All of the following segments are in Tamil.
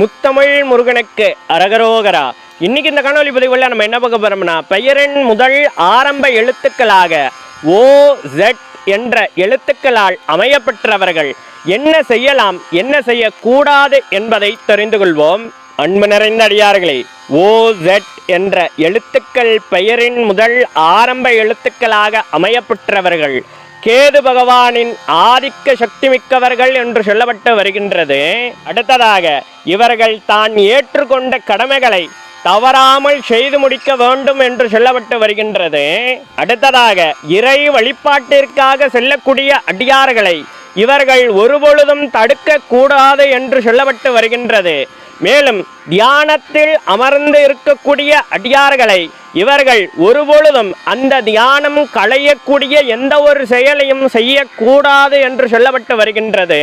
முத்தமிழ் முருகனுக்கு அரகரோகரா. இன்னைக்கு இந்த காணொலி பதிவுல நம்ம என்ன பார்க்க போறோம்னா பெயரின் முதல் ஆரம்ப எழுத்துக்களாக ஓ ஜெட் என்ற எழுத்துக்களால் அமையப்பெற்றவர்கள் என்ன செய்யலாம் என்ன செய்யக்கூடாது என்பதை தெரிந்து கொள்வோம். அன்பு நிறைந்த அடியார்களே ஓ ஜெட் என்ற எழுத்துக்கள் பெயரின் முதல் ஆரம்ப எழுத்துக்களாக அமையப்பெற்றவர்கள் கேது பகவானின் ஆதிக்க சக்தி மிக்கவர்கள் என்று சொல்லப்பட்டு வருகின்றது. அடுத்ததாக இவர்கள் தான் ஏற்றுக்கொண்ட கடமைகளை தவறாமல் செய்து முடிக்க வேண்டும் என்று சொல்லப்பட்டு வருகின்றது. அடுத்ததாக இறை வழிபாட்டிற்காக செல்லக்கூடிய அடியார்களை இவர்கள் ஒருபொழுதும் தடுக்க கூடாது என்று சொல்லப்பட்டு வருகின்றது. மேலும் தியானத்தில் அமர்ந்து இருக்கக்கூடிய அடியார்களை இவர்கள் ஒருபொழுதும் அந்த தியானம் களையக்கூடிய எந்த ஒரு செயலையும் செய்யக்கூடாது என்று சொல்லப்பட்டு வருகின்றது.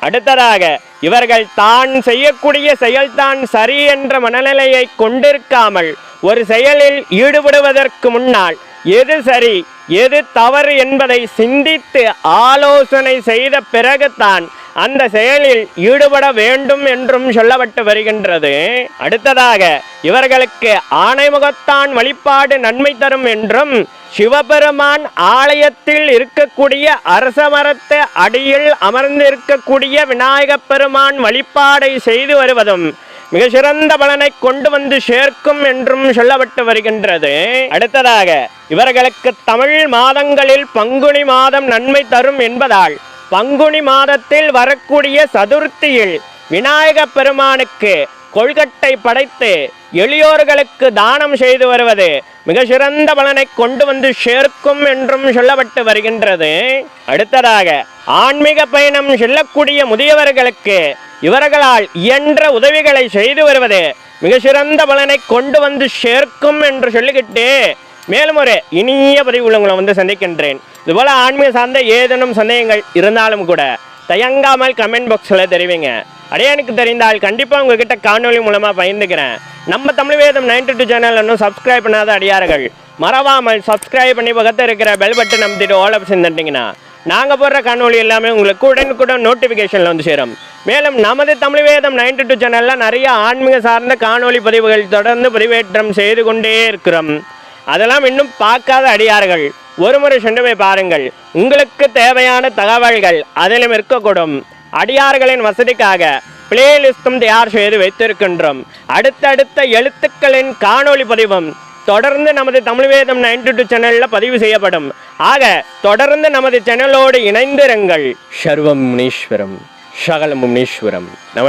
அடுத்ததாக இவர்கள் தான் செய்யக்கூடிய செயல்தான் சரி என்ற மனநிலையை கொண்டிருக்காமல் ஒரு செயலில் ஈடுபடுவதற்கு முன்னால் எது சரி எது தவறு என்பதை சிந்தித்து ஆலோசனை செய்த பிறகுதான் அந்த செயலில் ஈடுபட வேண்டும் என்றும் சொல்லப்பட்டு வருகின்றது. அடுத்ததாக இவர்களுக்கு ஆணைமுகத்தான் வழிபாடு நன்மை தரும் என்றும் சிவபெருமான் ஆலயத்தில் இருக்கக்கூடிய அரச மரத்து அடியில் அமர்ந்திருக்கக்கூடிய விநாயகப் பெருமான் வழிபாடை செய்து வருவதும் மிக சிறந்த பலனை கொண்டு வந்து சேர்க்கும் என்றும் சொல்லப்பட்டு வருகின்றது. அடுத்ததாக இவர்களுக்கு தமிழ் மாதங்களில் பங்குனி மாதம் நன்மை தரும் என்பதால் பங்குனி மாதத்தில் வரக்கூடிய சதுர்த்தியில் விநாயக பெருமானுக்கு கொள்கட்டை படைத்து எளியோர்களுக்கு தானம் செய்து வருவது மிக சிறந்த பலனை கொண்டு வந்து சேர்க்கும் என்றும் சொல்லப்பட்டு வருகின்றது. அடுத்ததாக ஆன்மீக பயணம் செல்லக்கூடிய முதியவர்களுக்கு இவர்களால் இயன்ற உதவிகளை செய்து வருவது மிக சிறந்த பலனை கொண்டு வந்து சேர்க்கும் என்று சொல்லிக்கிட்டு மேலும் ஒரு இனிய பதிவு உங்களை வந்து சந்திக்கின்றேன். இதுபோல் ஆன்மீக சார்ந்த ஏதேனும் சந்தேகங்கள் இருந்தாலும் கூட தயங்காமல் கமெண்ட் பாக்ஸில் தெரிவிங்க. அடையே எனக்கு தெரிந்தால் கண்டிப்பாக உங்ககிட்ட காணொளி மூலமாக பகிர்ந்துக்கிறேன். நம்ம Tamil Vedam ninety two channel இன்னும் சப்ஸ்கிரைப் பண்ணாத அடியார்கள் மறவாமல் சப்ஸ்கிரைப் பண்ணி பக்கத்தில் இருக்கிற பெல் பட்டன் அமைத்துட்டு ஆல் ஆப்ஷன் தட்டிங்கன்னா நாங்கள் போடுற காணொளி எல்லாமே உங்களுக்கு உடனுக்குடன் நோட்டிஃபிகேஷனில் வந்து சேரும். மேலும் நமது தமிழ் வேதம் நைன்டி டூ சேனலில் நிறைய ஆன்மீக சார்ந்த காணொளி பதிவுகள் தொடர்ந்து பதிவேற்றம் செய்து கொண்டே இருக்கிறோம். அதெல்லாம் இன்னும் பார்க்காத அடியார்கள். ஒரு முறை சென்று போய் பாருங்கள். உங்களுக்கு தேவையான தகவல்கள் அதிலும் இருக்கக்கூடும். அடியார்களின் வசதிக்காக பிளேலிஸ்டும் தயார் செய்து வைத்திருக்கின்றோம். அடுத்தடுத்த எழுத்துக்களின் காணொளி பதிவும் தொடர்ந்து நமது தமிழ் வேதம் நைன்டி டூ சேனலில் பதிவு செய்யப்படும். ஆக தொடர்ந்து நமது சேனலோடு இணைந்திருங்கள். சர்வம் முனீஸ்வரம் சகல முனீஸ்வரம். நம